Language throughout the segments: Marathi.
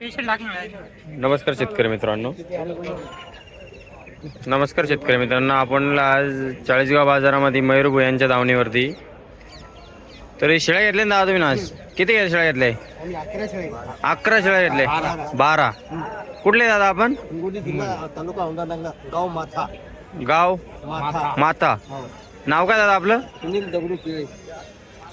नमस्कार शेतकरी मित्रांनो. नमस्कार शेतकरी मित्रांनो आपण आज चाळीसगाव बाजारामध्ये मयूरभू यांच्या दावणीवरती. तरी शेळ्या घेतल्या ना दादा तुम्ही ना आज? किती घ्या शेळ्या घेतल्या? आम्ही अकरा शाळे अकरा शेळ्या घेतल्या. बारा. कुठले दादा आपण? गाव माथा. गाव? माथा. माता. नाव काय दादा आपलं? सुनील दगडू पिळे.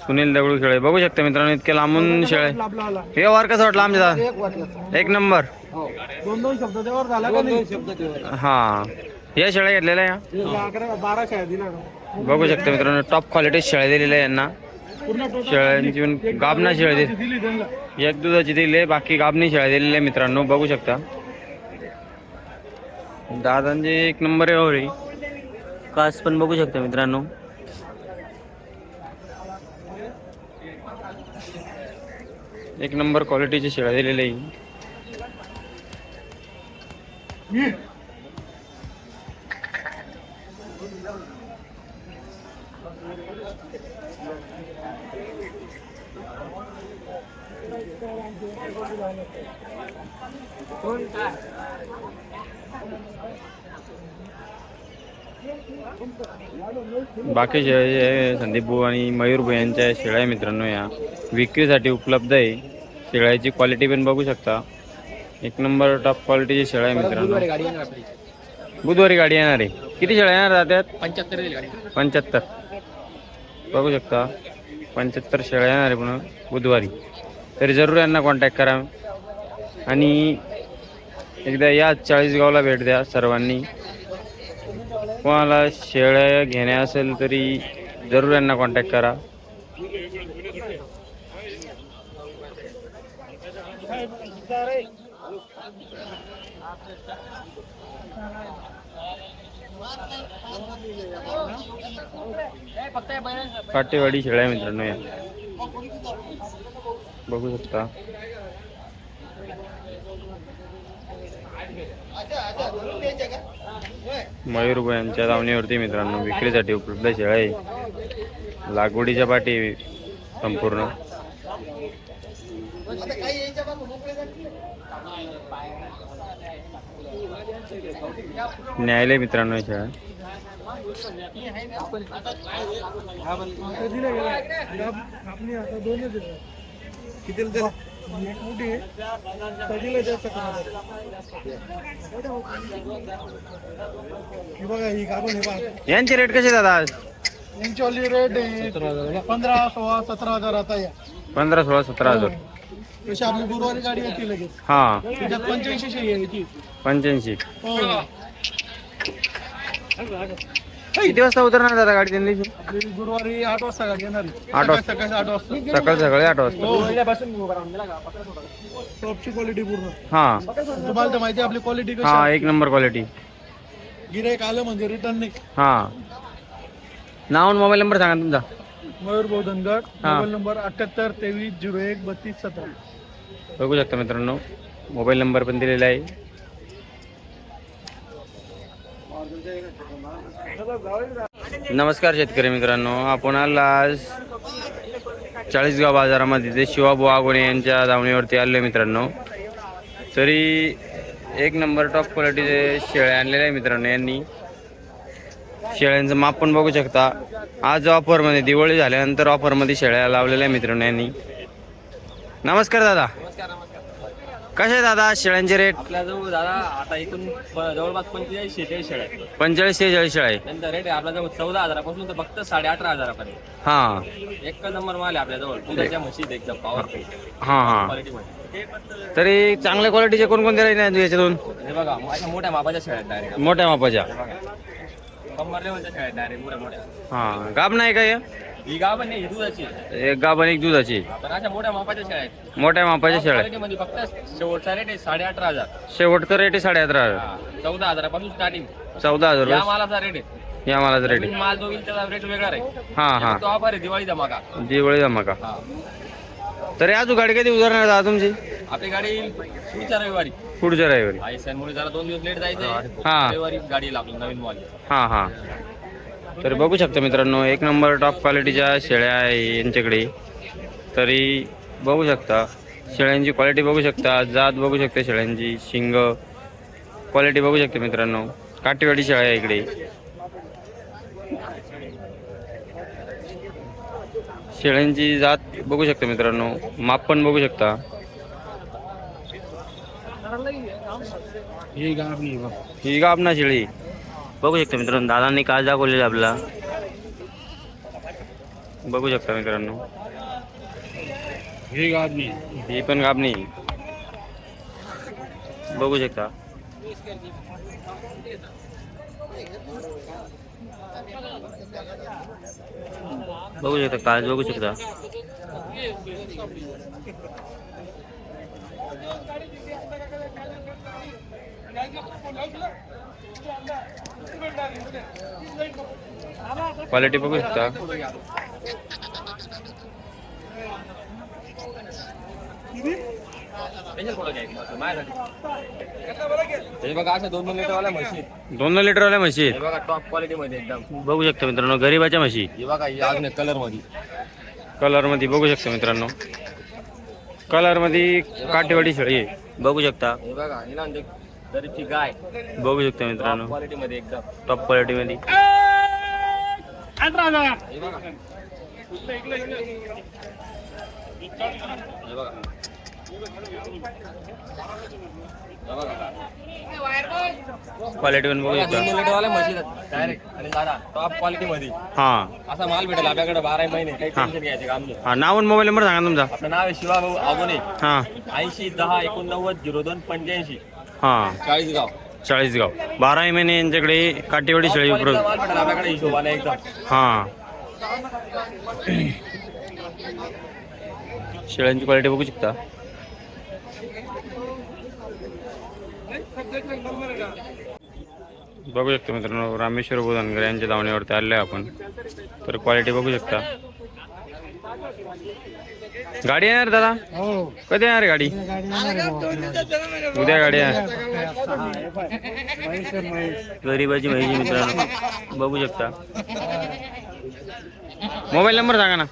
सुनील दगडू शेळे बघू शकता मित्रांनो इतके लांबून शेळे आपला आला व्यवहार कसा वाटला आमच्या एक वाटलं एक नंबर. हो. दोन दोन शब्द त्यावर झाला का नाही? शब्द त्यावर. हा. या शेळ्या घेतलेल्या या? बारा शाळा दिला बघू शकता मित्रांनो टॉप क्वालिटी शेळ्या दिलेल्या आहे यांना शेळ्यांची पण गाबना शेळ्या दिली एक दुधाची दिली बाकी गाबणी शेळ्या दिलेल्या आहे मित्रांनो बघू शकता. दादांचे एक नंबर आहे कास पण बघू शकता मित्रांनो. एक नंबर क्वालिटीची शेळ्या दिलेले आहे. बाकी शेळ्या संदीप भाऊ आणि मयूर भाऊ यांच्या शेळ्या मित्रांनो या. विक्रीसाठी उपलब्ध आहे. शेळ्याची क्वालिटी पण बघू शकता. एक नंबर टॉप क्वालिटीची शेळ्या आहे मित्रांनो. बुधवारी गाडी येणार आहे. किती शेळ्या येणार त्यात? पंच्याहत्तर पंच्याहत्तर. बघू शकता. पंच्याहत्तर शेळ्या येणार आहे पुन्हा बुधवारी. तरी जरूर यांना कॉन्टॅक्ट करा. आणि एकदा या चाळीसगावला भेट द्या सर्वांनी. कोणाला शेळ्या घेण्या असेल तरी जरूर यांना कॉन्टॅक्ट करा. काटेवाडी शेळ्या मित्रांनो या. बघू शकता. मयूर यांच्या लावणीवरती मित्रांनो विक्रीसाठी उपलब्ध शेळ्या आहे. लागवडीच्या पाठी संपूर्ण. न्यायालय मित्रांनो या किती एक मोठी आहे. तर दिलं जास्त हे बघा ही काढून हे बघा यांचे रेट कसे दादा आज यांची रेट पंधरा सोळा सतरा हजार आता या. पंधरा सोळा सतरा हजार. तशी आपली गुरुवारी गाडी येते लगेच. हा. त्याच्यात पंच्याऐंशी पंच्याऐंशी. हो. किती वाजता उतरणार दादा गाडी त्यांनी? गुरुवारी आठ वाजता गाडी येणार आहे. आठ वाजता. सकाळी सकाळी आठ वाजता. सकाळ सकाळी आठ वाजता. हो. टॉपची क्वालिटी पूर्ण. हा. तुम्हाला तर माहिती आहे आपली क्वालिटी कशी हा एक नंबर क्वालिटी गिरायक आलं म्हणजे रिटर्न नाही. हा. नाव आणि मोबाईल नंबर सांगा तुमचा. मयूर बोधनगड. हा. मोबाईल नंबर अठ्याहत्तर तेवीस झिरो एक बत्तीस सतरा. बघू शकता मित्रांनो मोबाईल नंबर पण दिलेला आहे. नमस्कार शेतकरी मित्रांनो आपण आज चाळीसगाव बाजारामध्ये. ते शिवाबू आगोणे यांच्या धावणीवरती आलो मित्रांनो. तरी एक नंबर टॉप क्वालिटीचे शेळ्या आणलेल्या आहे मित्रांनो यांनी. शेळ्यांचं माप पण बघू शकता. आज ऑफरमध्ये दिवाळी झाल्यानंतर ऑफरमध्ये शेळ्या लावलेल्या आहे मित्रांनो यांनी. नमस्कार दादा. कसे दादा शेळ्यांचे रेट आपल्या जवळ दादा आता इथून प- जवळपास पंचेचाळीस शेहेचाळीस शेळ्या आहेत पंचेचाळीस शेहेचाळीस शेळ्या आहे त्यांचा रेट आहे आपल्या जवळ चौदा हजारापासून तर फक्त साडे अठरा हजारापर्यंत. हां. एक नंबर माल आहे आपल्या जवळ. दुधाच्या म्हशीत एकदम पॉवरफुल हां हां. क्वालिटी मध्ये. तरी चांगल्या क्वालिटीचे कोणकोणते राहील नाही याच्यातून? हे बघा अशा मोठ्या मापाच्या शेळ्या आहेत डायरेक्ट मोठ्या मापाच्या. कंबर लेवलच्या शेळ्या आहेत डायरेक्ट मोठ्या मोठ्या हां. गाब नाही का या? ही नाही ही दुधाची. आहे. एक गाब आणि एक दुधाची. पण अशा मोठ्या मापाच्या शेळ्या आहेत. मोठ्या मापाच्या शेळ्या मध्ये फक्त शेवटचा रेट आहे साडे अठरा हजार. शेवटचं रेट आहे साडे अठरा हजार. हा, चौदा हजारापासून स्टार्टिंग चौदा हजार या रुपये मालाचा रेट आहे. या मालाचा रेट नवीन माल जो येईल त्याचा रेट वेगळा आहे हां हां. तो ऑफर आहे दिवाळी धमाका दिवाळी जमा का हा. तरी अजून गाडी कधी उदाहरण दादा तुमची? आपली गाडी येईल पुढच्या रविवारी. पुढच्या रविवारी. सणमुळे जरा दोन दिवस लेट जायचं हा. रविवारी गाडी लागली नवीन मॉल. हां हां. तर बघू शकता मित्रांनो एक नंबर टॉप क्वालिटीच्या शेळ्या आहे यांच्याकडे. तरी बघू शकता शेळ्यांची क्वालिटी बघू शकता जात बघू शकता शेळ्यांची शिंग क्वालिटी बघू शकता मित्रांनो. काटेवाडी शेळ्या आहे इकडे. शेळ्यांची जात बघू शकता मित्रांनो माप पण बघू शकता. हे आपणा शेळी. बघू शकता मित्रांनो दादांनी काल दाखवलेली आपला. बघू शकता मित्रांनो. हे गावी ही पण गाबणी बघू शकता. बघू शकता काच बघू शकता. क्वालिटी बघू शकता दोन दोन लिटरवाल्या म्हशी. दोन लिटर वाल्या म्हशी बघा टॉप क्वालिटी मध्ये एकदम बघू शकता मित्रांनो गरीबाच्या म्हशी. बघा कलरमध्ये कलरमध्ये बघू शकता मित्रांनो. कलरमध्ये काटेवाडी शेळी बघू शकता. बघा गाय. शकता मित्रांनो. क्वालिटी मध्ये एकदम. टॉप क्वालिटी मध्ये. हे बघा. हे क्वालिटी पण बघू शकता. डायरेक्ट आणि दादा टॉप क्वालिटी मध्ये. हा. असा माल भेटेल आपल्याकडे बारा महिने. काही टेन्शन घ्यायचे काम नाही. हा नाव आणि मोबाईल नंबर सांगा तुमचा. आपलं नाव आहे शिवाभाऊ आगोने. हा. ऐंशी दहा एकोणनव्वद झिरो दोन पंच्याऐंशी. हा. चाळीसगाव. चाळीसगाव. बारा महिने यांच्याकडे काटेवाडी शेळी उपलब्ध माल भेटेल आपल्याकडे हिशोबाने एकदम हा. शेळ्यांची क्वालिटी बघू शकता. बघू शकता मित्रांनो रामेश्वर बोधनगर यांच्या धावण्यावरती आले आपण. तर क्वालिटी बघू शकता. गाडी येणार दादा? हो. कधी येणार गाडी? उद्या गाडी गरीबाची माहिती मित्रांनो. बघू शकता. मोबाईल नंबर सांगा ना.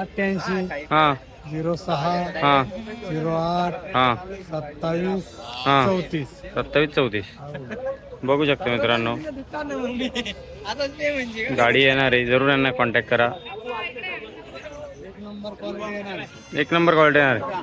अठ्ठ्याऐंशी. हा. झिरो सहा. हा. झिरो आठ. हा. सत्तावीस. हा. चौतीस. सत्तावीस चौतीस. बघू शकता मित्रांनो. गाडी येणार आहे. जरूर यांना कॉन्टॅक्ट करा. नंबर क्वालिटी येणार एक नंबर क्वालिटी येणार आहे.